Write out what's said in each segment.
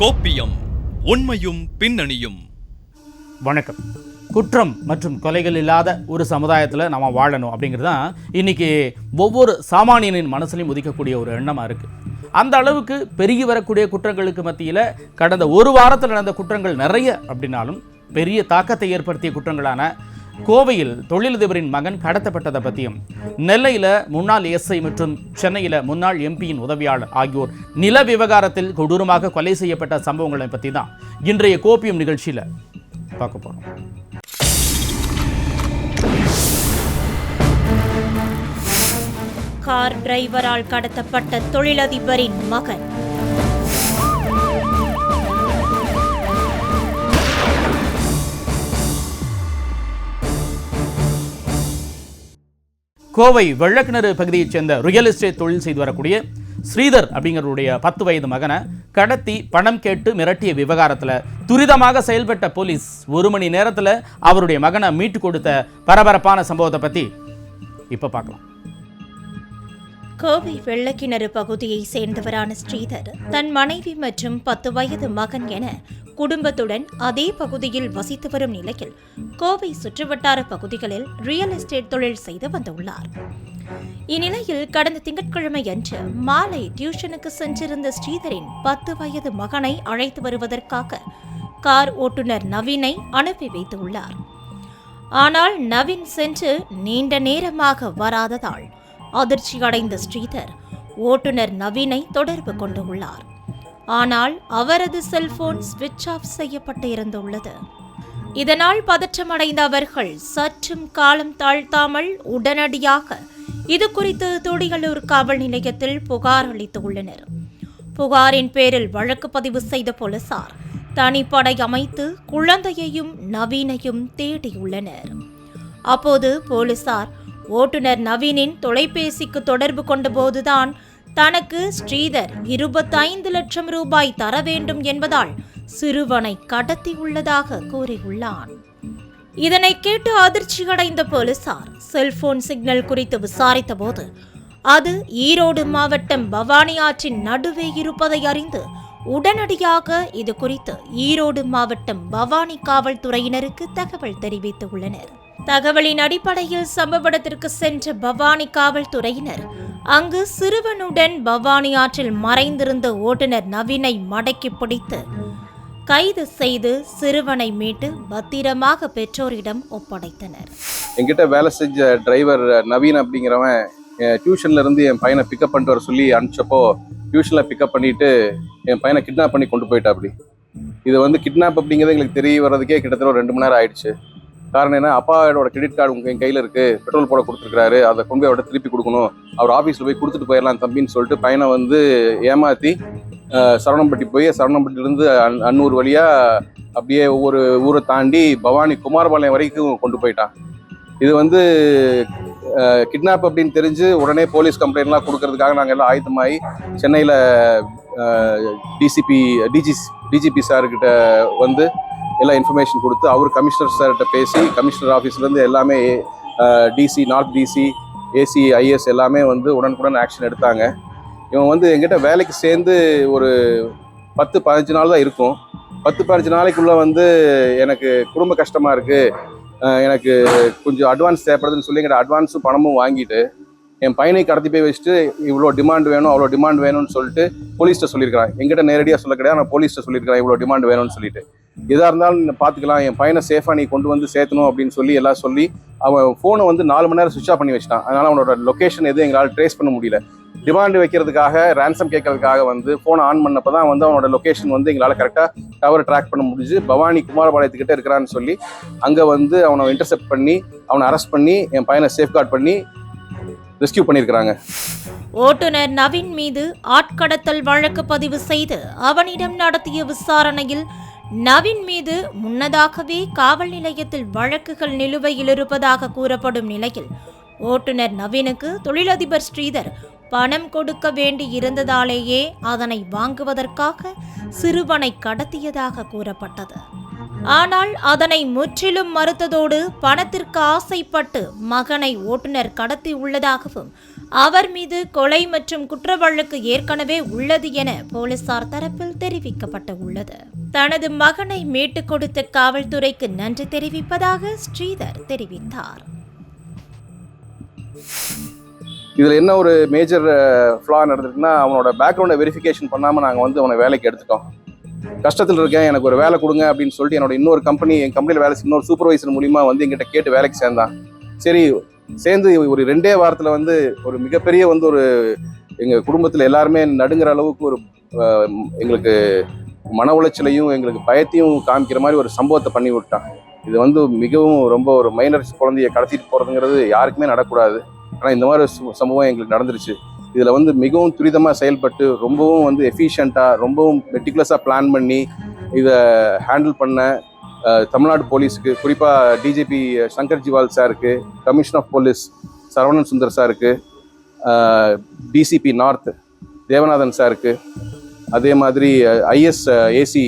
கோப்பியம் உண்மையும் பின்னணியும். வணக்கம். குற்றம் மற்றும் கொலைகள் இல்லாத ஒரு சமுதாயத்தில் நம்ம வாழணும் அப்படிங்கிறது தான் இன்றைக்கி ஒவ்வொரு சாமானியனின் மனசுலையும் உதிக்கக்கூடிய ஒரு எண்ணமாக இருக்குது அந்த அளவுக்கு பெருகி வரக்கூடிய குற்றங்களுக்கு மத்தியில் கடந்த ஒரு வாரத்தில் நடந்த குற்றங்கள் நிறைய அப்படின்னாலும் பெரிய தாக்கத்தை ஏற்படுத்திய குற்றங்களான கோவையில் தொழிலதிபரின் மகன் கடத்தப்பட்டதை பற்றியும் நெல்லையில் முன்னாள் எஸ்ஐ மற்றும் சென்னையில் முன்னாள் எம்பியின் உதவியாளர் ஆகியோர் நில விவகாரத்தில் கொடூரமாக கொலை செய்யப்பட்ட சம்பவங்களை பற்றி தான் இன்றைய கோப்பியம் நிகழ்ச்சியில் பார்க்க போகிறோம் கார் டிரைவரால் கடத்தப்பட்ட தொழிலதிபரின் மகன். கோவை வெள்ளக்கிணறு பகுதியைச் சேர்ந்த ரியல் எஸ்டேட் தொழில் செய்து வரக்கூடிய ஸ்ரீதர் அப்படிங்கிறவருடைய பத்து வயது மகனை கடத்தி பணம் கேட்டு மிரட்டிய விவகாரத்தில் துரிதமாக செயல்பட்ட போலீஸ் ஒரு மணி நேரத்தில் அவருடைய மகனை மீட்டு கொடுத்த பரபரப்பான சம்பவத்தை பற்றி இப்போ பார்க்கலாம். கோவை வெள்ளக்கிணறு பகுதியை சேர்ந்தவரான ஸ்ரீதர் தன் மனைவி மற்றும் பத்து வயது மகன் என குடும்பத்துடன் அதே பகுதியில் வசித்து வரும் நிலையில் கோவை சுற்றுவட்டார பகுதிகளில் ரியல் எஸ்டேட் தொழில் செய்து வந்துள்ளார். இந்நிலையில் கடந்த திங்கட்கிழமை அன்று மாலை டியூஷனுக்கு சென்றிருந்த ஸ்ரீதரின் பத்து வயது மகனை அழைத்து வருவதற்காக கார் ஓட்டுநர் நவீனை அனுப்பி வைத்துள்ளார். ஆனால் நவீன் சென்று நீண்ட நேரமாக வராததால் அதிர்ச்சி அடைந்த ஸ்ரீதர் ஓட்டுநர் நவீனை தொடர்பு கொண்டுள்ளார் ஆனால் அவரது செல்போன் ஸ்விட்ச் ஆஃப் செய்யப்பட்டு இருந்துள்ளது. இதனால் பதற்றமடைந்த அவர்கள் சற்றும் காலம் தாழ்த்தாமல் உடனடியாக இது குறித்து தொடிகளூர் காவல் நிலையத்தில் புகார் அளித்துள்ளனர். புகாரின் பேரில் வழக்கு பதிவு செய்த போலீசார் தனிப்படை அமைத்து குழந்தையையும் நவீனையும் தேடியுள்ளனர். அப்போது போலீசார் ஓட்டுநர் நவீனின் தொலைபேசிக்கு தொடர்பு கொண்டபோதுதான் தனக்கு ஸ்ரீதர் இருபத்தைந்து லட்சம் ரூபாய் தர வேண்டும் என்பதால் சிறுவனை கடத்தியுள்ளதாக கூறியுள்ளான். இதனை கேட்டு அதிர்ச்சியடைந்த போலீசார் செல்போன் சிக்னல் குறித்து விசாரித்த போது அது ஈரோடு மாவட்டம் பவானி ஆற்றின் நடுவே இருப்பதை அறிந்து உடனடியாக இது குறித்து ஈரோடு மாவட்டம் பவானி காவல்துறையினருக்கு தகவல் தெரிவித்துள்ளனர். தகவலின் அடிப்படையில் சம்பவ இடத்திற்கு சென்ற பவானி காவல்துறையினர் அங்கு சிறுவனுடன் பவானி ஆற்றில் மறைந்திருந்த ஓட்டுநர் நவீனை மடக்கி பிடித்து கைது செய்து சிறுவனை மீட்டு பத்திரமாக பெற்றோரிடம் ஒப்படைத்தனர். என்கிட்ட வேலை செஞ்ச டிரைவர் நவீன் அப்படிங்கிறவன் டியூஷன்ல இருந்து என் பையனை பிக்கப் பண்ணிட்டு வர சொல்லி அனுப்பிச்சப்போ டியூஷன்ல பிக்கப் பண்ணிட்டு என் பையனை கிட்னாப் பண்ணி கொண்டு போயிட்டா அப்படி இது வந்து கிட்னாப் அப்படிங்கிறது எங்களுக்கு தெரிய வர்றதுக்கே கிட்டத்தட்ட ஒரு ரெண்டு மணி நேரம் ஆயிடுச்சு. காரணம் என்ன? அப்பாவோட கிரெடிட் கார்டு உங்க என் கையில இருக்கு. பெட்ரோல் போட கொடுத்துருக்காரு அதை கொண்டு போய் அவட திருப்பி கொடுக்கணும். அவர் ஆஃபீஸில் போய் கொடுத்துட்டு போயிடலாம் தம்பின்னு சொல்லிட்டு பையனை வந்து ஏமாத்தி சரவணம்பட்டி போய் சரவணம்பட்டியிலேருந்து அன் அன்னூர் வழியா அப்படியே ஒவ்வொரு ஊரை தாண்டி பவானி குமாரபாளையம் வரைக்கும் கொண்டு போயிட்டான். இது வந்து கிட்னாப் அப்படின்னு தெரிஞ்சு உடனே போலீஸ் கம்ப்ளைண்ட்லாம் கொடுக்கறதுக்காக நாங்கள் எல்லாம் ஆயத்தமாகி சென்னையில் டிசிபி டிஜி டிஜிபி சார்கிட்ட வந்து எல்லா இன்ஃபர்மேஷன் கொடுத்து அவர் கமிஷனர் சார்கிட்ட பேசி கமிஷனர் ஆஃபீஸ்லேருந்து எல்லாமே DC north DC AC IS எல்லாமே வந்து உடனுக்குடன் ஆக்ஷன் எடுத்தாங்க. இவன் வந்து எங்கிட்ட வேலைக்கு சேர்ந்து ஒரு பத்து பதினஞ்சு நாள் தான் இருக்கும். பத்து பதினஞ்சு நாளைக்குள்ளே வந்து எனக்கு குடும்ப கஷ்டமாக இருக்குது எனக்கு கொஞ்சம் அட்வான்ஸ் தேவைப்படுதுன்னு சொல்லி எங்கிட்ட அட்வான்ஸும் பணமும் வாங்கிட்டு என் பையனை கடத்தி போய் வச்சுட்டு இவ்வளோ டிமாண்ட் வேணும் அவ்வளோ டிமாண்ட் வேணும்னு சொல்லிட்டு போலீஸ்கிட்ட சொல்லியிருக்கிறான். எங்கிட்ட நேரடியாக சொல்ல கிடையாது நான் போலீஸ்கிட்ட சொல்லியிருக்கிறேன் இவ்வளோ டிமாண்ட் வேணும்னு சொல்லிட்டு. எதாக இருந்தாலும் பார்த்துக்கலாம் என் பையனை சேஃபாக நீ கொண்டு வந்து சேர்த்தணும் அப்படின்னு சொல்லி எல்லாம் சொல்லி அவன் ஃபோனை வந்து நாலு மணி நேரம் சுவிச் ஆஃப் பண்ணி வச்சிட்டான். அதனால் அவனோட லொக்கேஷன் எதுவும் எங்களால் ட்ரேஸ் பண்ண முடியல. டிமாண்ட் வைக்கிறதுக்காக ரேன்சம் கேட்கறதுக்காக வந்து ஃபோனை ஆன் பண்ணப்போ தான் வந்து அவனோட லொக்கேஷன் வந்து எங்களால் கரெக்டாக டவர் ட்ராக் பண்ண முடிஞ்சு பவானி குமாரபாளையத்துக்கிட்ட இருக்கிறான்னு சொல்லி அங்கே வந்து அவனை இன்டர்செப்ட் பண்ணி அவனை அரெஸ்ட் பண்ணி என் பையனை சேஃப்கார்ட் பண்ணி ரெஸ்கியூ பண்ணியிருக்கிறாங்க. ஓட்டுநர் நவீன் மீது ஆட்கடத்தல் வழக்கு பதிவு செய்து அவனிடம் நடத்திய விசாரணையில் நவீன் மீது முன்னதாகவே காவல் நிலையத்தில் வழக்குகள் நிலுவையில் இருப்பதாக கூறப்படும் நிலையில் ஓட்டுநர் நவீனுக்கு தொழிலதிபர் ஸ்ரீதர் பணம் கொடுக்க வேண்டி இருந்ததாலேயே அதனை வாங்குவதற்காக சிறுவனை கடத்தியதாக கூறப்பட்டது. ஆனால் அதனை முற்றிலும் மறுத்ததோடு பணத்திற்கு ஆசைப்பட்டு மகனை ஓட்டுநர் கடத்தி உள்ளதாகவும் அவர் மீது கொலை மற்றும் குற்ற வழக்கு ஏற்கனவே உள்ளது என போலீசார் தரப்பில் தெரிவிக்கப்பட்டு உள்ளது தனது மகனை மீட்டுக் கொடுத்த காவல்துறைக்கு நன்றி தெரிவிப்பதாக ஸ்ரீதர் தெரிவித்தார். இதில் என்ன ஒரு மேஜர் ஃப்ளா நடந்திருக்குன்னா அவனோட பேக்ரவுண்டை வெரிஃபிகேஷன் பண்ணாமல் நாங்கள் வந்து அவனை வேலைக்கு எடுத்துட்டோம். கஷ்டத்தில் இருக்கேன் எனக்கு ஒரு வேலை கொடுங்க அப்படின்னு சொல்லிட்டு என்னோட இன்னொரு கம்பெனி என் கம்பெனியில் வேலை இன்னொரு சூப்பர்வைசர் மூலிமா வந்து எங்கிட்ட கேட்டு வேலைக்கு சேர்ந்தான். சரி சேர்ந்து ஒரு ரெண்டே வாரத்தில் வந்து ஒரு மிகப்பெரிய வந்து ஒரு எங்கள் குடும்பத்தில் எல்லாருமே நடுங்கிற அளவுக்கு ஒரு எங்களுக்கு மன உளைச்சலையும் எங்களுக்கு பயத்தையும் காமிக்கிற மாதிரி ஒரு சம்பவத்தை பண்ணி விட்டான் இது வந்து மிகவும் ரொம்ப ஒரு மைனர் குழந்தைய கடத்திட்டு போகிறதுங்கிறது யாருக்குமே நடக்கூடாது. ஆனால் இந்த மாதிரி சு- சம்பவம் எங்களுக்கு நடந்துருச்சு. இதில் வந்து மிகவும் துரிதமாக செயல்பட்டு ரொம்பவும் வந்து எஃபிஷியண்ட்டாக ரொம்பவும் மெட்டிகுலஸாக பிளான் பண்ணி இதை ஹேண்டில் பண்ண தமிழ்நாடு போலீஸுக்கு குறிப்பாக டிஜிபி சங்கர் ஜிவால் சாருக்கு commission of police Saravanan Sundar சாருக்கு டிசிபி நார்த் தேவநாதன் சாருக்கு அதே மாதிரி ஐஎஸ் ஏசி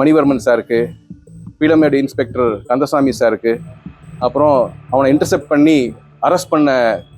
மணிவர்மன் சாருக்கு பீளமேடு இன்ஸ்பெக்டர் கந்தசாமி சாருக்கு அப்புறம் அவனை இன்டர்செப்ட் பண்ணி அரெஸ்ட் பண்ண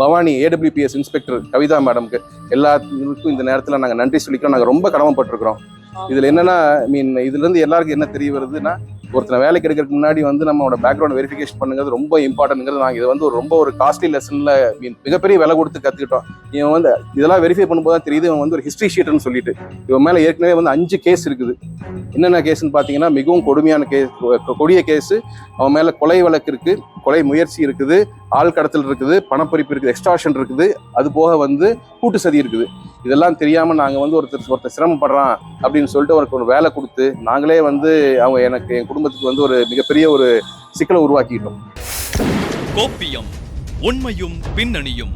பவானி ஏடபிள்யூபிஎஸ் இன்ஸ்பெக்டர் கவிதா மேடம்க்கு எல்லாத்துக்கும் இந்த நேரத்தில் நாங்கள் நன்றி சொல்லிக்கிறோம். நாங்கள் ரொம்ப கடமைப்பட்டிருக்கிறோம். இதில் என்னன்னா மீன் இதுலேருந்து எல்லாருக்கும் என்ன தெரிய வருதுன்னா ஒருத்தனை வேலைக்கு எடுக்கிறதுக்கு முன்னாடி வந்து நம்மளோட பேக்ரவுண்ட் வெரிஃபிகேஷன் பண்ணுங்கிறது ரொம்ப இம்பார்ட்டன்ங்கிறது நாங்கள் இது வந்து ஒரு ரொம்ப ஒரு காஸ்ட்லி லெசனில் மீன் மிகப்பெரிய விலை கொடுத்து கற்றுக்கிட்டோம் இவன் வந்து இதெல்லாம் வெரிஃபை பண்ணும்போது தான் தெரியுது இவன் வந்து ஒரு ஹிஸ்ட்ரி ஷீட்னு சொல்லிட்டு. இவன் மேலே ஏற்கனவே வந்து அஞ்சு கேஸ் இருக்குது. என்னென்ன கேஸ்ன்னு பார்த்தீங்கன்னா மிகவும் கொடுமையான கேஸ் கொடிய கேஸு அவன் மேலே கொலை வழக்கு இருக்குது கொலை முயற்சி இருக்குது ஆள் கடத்தல் இருக்குது பணப்பறிப்பு இருக்குது எக்ஸ்ட்ராஷன் இருக்குது. அது போக வந்து கூட்டு சதி இருக்குது. இதெல்லாம் தெரியாமல் நாங்கள் வந்து ஒருத்தர் ஒருத்தர் சிரமப்படுறான் அப்படின்னு சொல்லிட்டு அவருக்கு ஒரு வேலை கொடுத்து நாங்களே வந்து அவங்க எனக்கு என் குடும்பத்துக்கு வந்து ஒரு மிகப்பெரிய ஒரு சிக்கலை உருவாக்கிட்டோம். கோப்பியம் உண்மையும் பின்னணியும்.